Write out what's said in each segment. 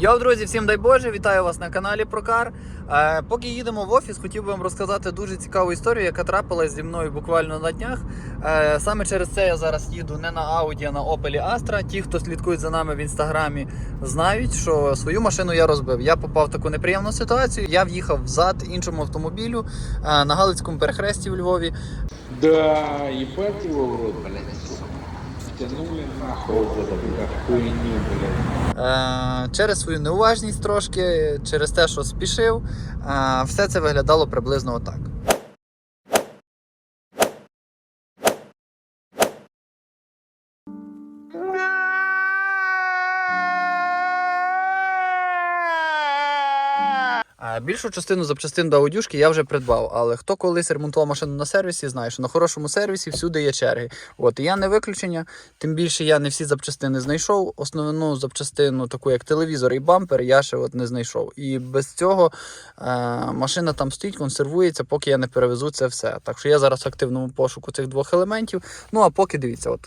Йоу, друзі, всім дай Боже, вітаю вас на каналі Прокар. Е, поки їдемо в офіс, хотів би вам розказати дуже цікаву історію, яка трапилась зі мною буквально на днях. Е, саме через це я зараз їду не на Audi, а на Opel Astra. Ті, хто слідкують за нами в інстаграмі, знають, що свою машину я розбив. Я попав в таку неприємну ситуацію. Я в'їхав взад іншому автомобілю е, на Галицькому перехресті в Львові. Да, рот, блядь. Тянули нахуй хуйню, блядь. Е, через свою неуважність трошки, через те, що спішив, е, все це виглядало приблизно отак. Більшу частину запчастин до аудюшки я вже придбав, але хто колись ремонтував машину на сервісі, знає, що на хорошому сервісі всюди є черги. От і я не виключення. Тим більше я не всі запчастини знайшов. Основну запчастину, таку як телевізор і бампер, я ще от не знайшов. І без цього е, машина там стоїть, консервується, поки я не перевезу це все. Так що я зараз в активному пошуку цих двох елементів. Ну а поки дивіться, от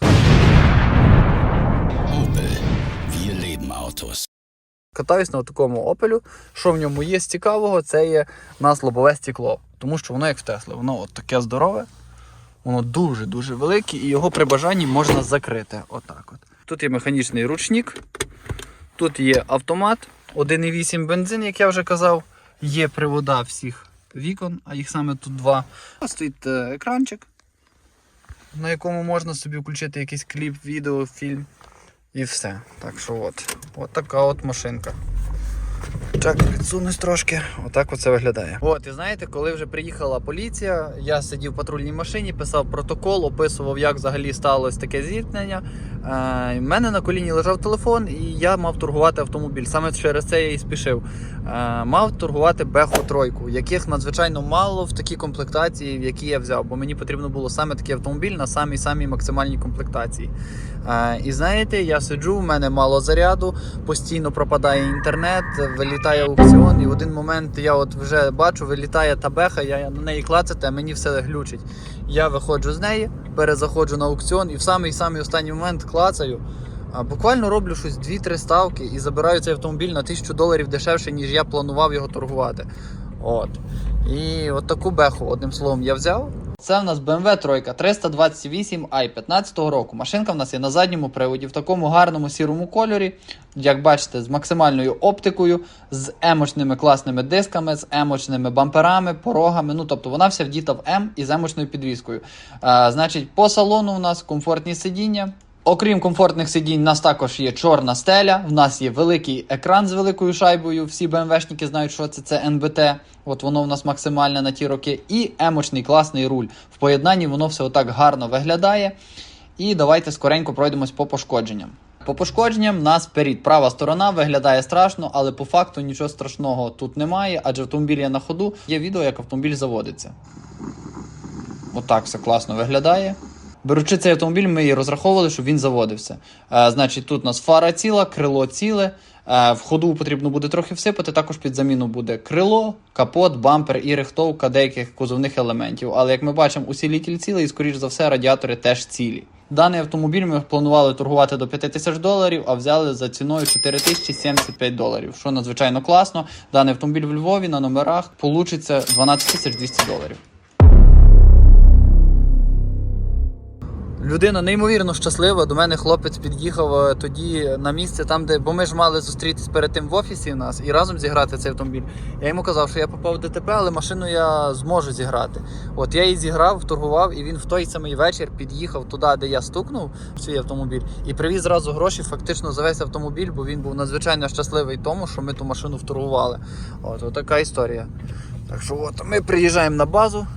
катаюсь на такому опелю. Що в ньому є з цікавого, це є у лобове стекло. Тому що воно як в Тесли, воно от таке здорове, воно дуже-дуже велике, і його при бажанні можна закрити. Отак от. Тут є механічний ручник, тут є автомат, 1,8 бензин, як я вже казав. Є привода всіх вікон, а їх саме тут два. Ось Стоїть е, екранчик, на якому можна собі включити якийсь кліп, відео, фільм. І все. Так що от. От така от машинка. Так, підсунусь трошки. Отак оце виглядає. От, і знаєте, коли вже приїхала поліція, я сидів в патрульній машині, писав протокол, описував, як взагалі сталося таке зіткнення. Е, в мене на коліні лежав телефон, і я мав торгувати автомобіль. Саме через це я і спішив. Е, мав торгувати Беху тройку, яких надзвичайно мало в такій комплектації, в якій я взяв, бо мені потрібно було саме такий автомобіль на самій самій максимальній комплектації. Е, і знаєте, я сиджу, в мене мало заряду, постійно пропадає інтернет, вилітає аукціон, і в один момент я от вже бачу, вилітає та беха, я на неї клацати, а мені все глючить. Я виходжу з неї, перезаходжу на аукціон і в самий самий останній момент клацаю. Буквально роблю щось 2-3 ставки і забираю цей автомобіль на 1000 доларів дешевше, ніж я планував його торгувати. От. І от таку беху, одним словом, я взяв. Це в нас BMW 3 328i 15 року. Машинка в нас є на задньому приводі в такому гарному сірому кольорі, як бачите, з максимальною оптикою, з емочними класними дисками, з емочними бамперами, порогами. Ну тобто вона вся вдіта в М і з емочною підвіскою. А, значить, по салону у нас комфортні сидіння. Окрім комфортних сидінь, у нас також є чорна стеля. В нас є великий екран з великою шайбою. Всі БМВшники знають, що це. Це НБТ. От воно в нас максимальне на ті роки. І емочний класний руль. В поєднанні воно все отак гарно виглядає. І давайте скоренько пройдемось по пошкодженням. По пошкодженням нас перед права сторона виглядає страшно, але по факту нічого страшного тут немає, адже автомобіль є на ходу. Є відео, як автомобіль заводиться. Отак все класно виглядає. Беручи цей автомобіль, ми і розраховували, щоб він заводився. Е, значить, тут у нас фара ціла, крило ціле. Е, в ходу потрібно буде трохи всипати. Також під заміну буде крило, капот, бампер і рихтовка деяких кузовних елементів. Але як ми бачимо, усілітель цілий і, скоріш за все, радіатори теж цілі. Даний автомобіль ми планували торгувати до 5 тисяч доларів, а взяли за ціною 4075 доларів, що надзвичайно класно. Даний автомобіль в Львові на номерах получиться 12 тисяч 200 доларів. Людина неймовірно щаслива. До мене хлопець під'їхав е, тоді на місце, там, де бо ми ж мали зустрітись перед тим в офісі в нас і разом зіграти цей автомобіль. Я йому казав, що я попав в ДТП, але машину я зможу зіграти. От я її зіграв, торгував, і він в той самий вечір під'їхав туди, де я стукнув свій автомобіль, і привіз зразу гроші фактично за весь автомобіль, бо він був надзвичайно щасливий тому, що ми ту машину вторгували. От, от така історія. Так що от ми приїжджаємо на базу,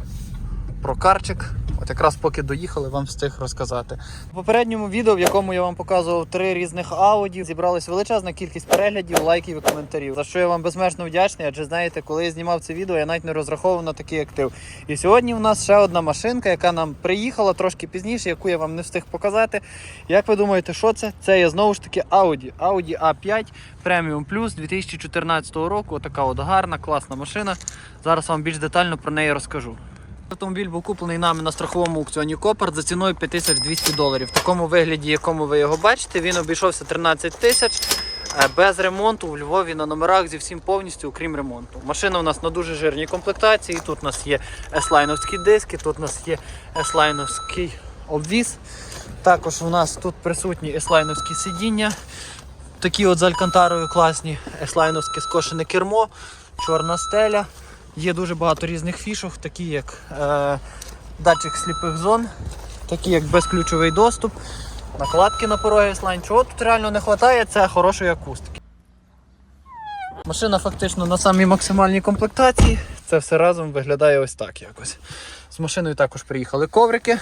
прокарчик. От якраз поки доїхали, вам встиг розказати. У попередньому відео, в якому я вам показував три різних ауді, зібралась величезна кількість переглядів, лайків і коментарів. За що я вам безмежно вдячний, адже знаєте, коли я знімав це відео, я навіть не розраховував на такий актив. І сьогодні у нас ще одна машинка, яка нам приїхала трошки пізніше, яку я вам не встиг показати. Як ви думаєте, що це? Це є знову ж таки Audi. Audi A5 Premium Plus 2014 року. Отака от гарна, класна машина. Зараз вам більш детально про неї розкажу. Автомобіль був куплений нами на страховому аукціоні Копарт за ціною 5200 доларів. В такому вигляді, якому ви його бачите, він обійшовся 13 тисяч. Е, Без ремонту у Львові на номерах зі всім повністю, окрім ремонту. Машина у нас на дуже жирній комплектації. Тут у нас є S-лайновські диски, тут у нас є S-лайновський обвіз. Також у нас тут присутні S-лайновські сидіння. Такі от з алькантарою класні, S-лайновське скошене кермо, чорна стеля. Є дуже багато різних фішок, такі як е, датчик сліпих зон, такі як безключовий доступ, накладки на пороги S-Line. Чого тут реально не вистачає, це хорошої акустики. Машина фактично на самій максимальній комплектації. Це все разом виглядає ось так якось. З машиною також приїхали коврики.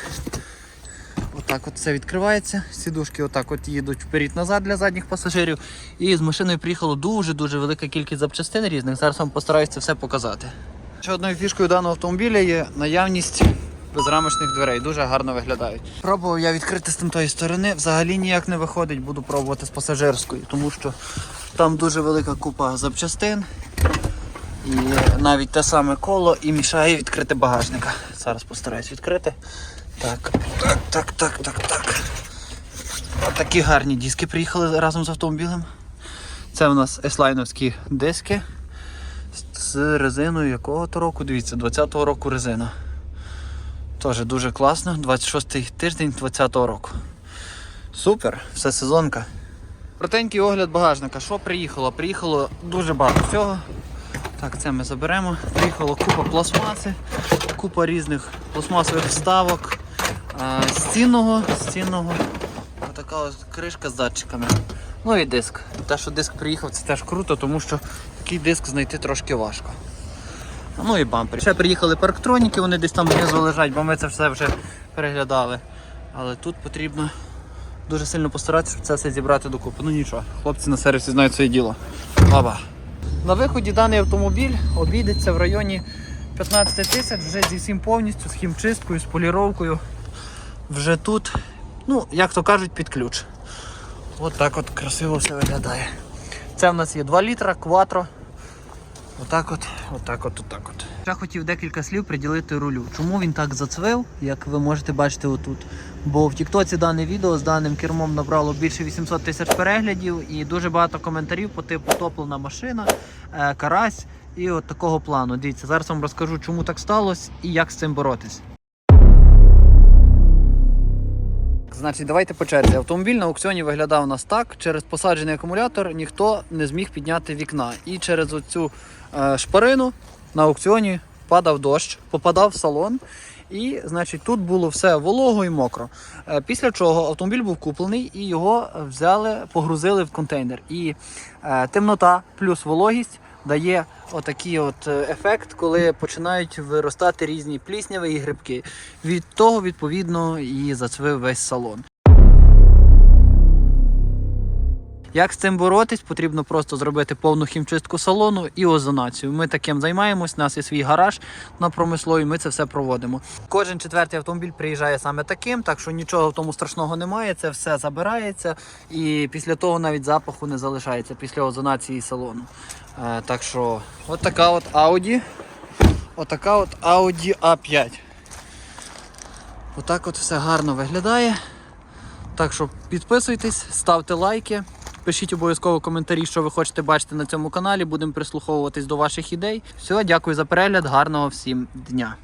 Отак от все відкривається. Сідушки отак от їдуть вперед-назад для задніх пасажирів. І з машиною приїхало дуже-дуже велика кількість запчастин різних. Зараз вам постараюся це все показати. Ще одною фішкою даного автомобіля є наявність безрамочних дверей. Дуже гарно виглядають. Пробував я відкрити з тої сторони. Взагалі ніяк не виходить, буду пробувати з пасажирської, тому що там дуже велика купа запчастин. І навіть те саме коло і мішає відкрити багажника. Зараз постараюсь відкрити. Так, так, так, так, так, так. Такі гарні диски приїхали разом з автомобілем. Це у нас еслайновські диски з резиною якого то року? Дивіться, 20-го року резина. Теж дуже класно. 26-й тиждень 20-го року. Супер, все сезонка. Протенький огляд багажника. Що приїхало? Приїхало дуже багато всього. Так, це ми заберемо. Приїхало купа пластмаси, купа різних пластмасових вставок. А, з цінного, з цінного. Така ось кришка з датчиками. Ну і диск. Те, що диск приїхав, це теж круто, тому що такий диск знайти трошки важко. Ну і бампер. Ще приїхали парктроніки, вони десь там внизу лежать, бо ми це все вже переглядали. Але тут потрібно дуже сильно постаратися, щоб це все зібрати докупи. Ну нічого, хлопці на сервісі знають своє діло. Баба. На виході даний автомобіль обійдеться в районі 15 тисяч вже зі всім повністю, з хімчисткою, з поліровкою. Вже тут, ну, як то кажуть, під ключ. От так от красиво все виглядає. Це в нас є 2 літра, кватро. Отак от, отак от, отак от. Я хотів декілька слів приділити рулю. Чому він так зацвив, як ви можете бачити отут. Бо в Тіктоці дане відео з даним кермом набрало більше 800 тисяч переглядів і дуже багато коментарів по типу топлена машина, карась і от такого плану. Дивіться, зараз вам розкажу, чому так сталося і як з цим боротись. Значить, давайте по черзі. Автомобіль на аукціоні виглядав у нас так. Через посаджений акумулятор ніхто не зміг підняти вікна. І через оцю е, шпарину на аукціоні падав дощ, попадав в салон. І, значить, тут було все волого і мокро. Е, Після чого автомобіль був куплений і його взяли, погрузили в контейнер. І е, темнота плюс вологість дає отакий от е, ефект, коли починають виростати різні плісняви і грибки. Від того, відповідно, і зацвив весь салон. Як з цим боротись, потрібно просто зробити повну хімчистку салону і озонацію. Ми таким займаємось. У нас є свій гараж на промислові. Ми це все проводимо. Кожен четвертий автомобіль приїжджає саме таким, так що нічого в тому страшного немає. Це все забирається, і після того навіть запаху не залишається після озонації салону. Е, так що, от така от Audi. Отака от Audi A5. Отак от все гарно виглядає. Так що підписуйтесь, ставте лайки, пишіть обов'язково коментарі, що ви хочете бачити на цьому каналі. Будемо прислуховуватись до ваших ідей. Все, дякую за перегляд, гарного всім дня.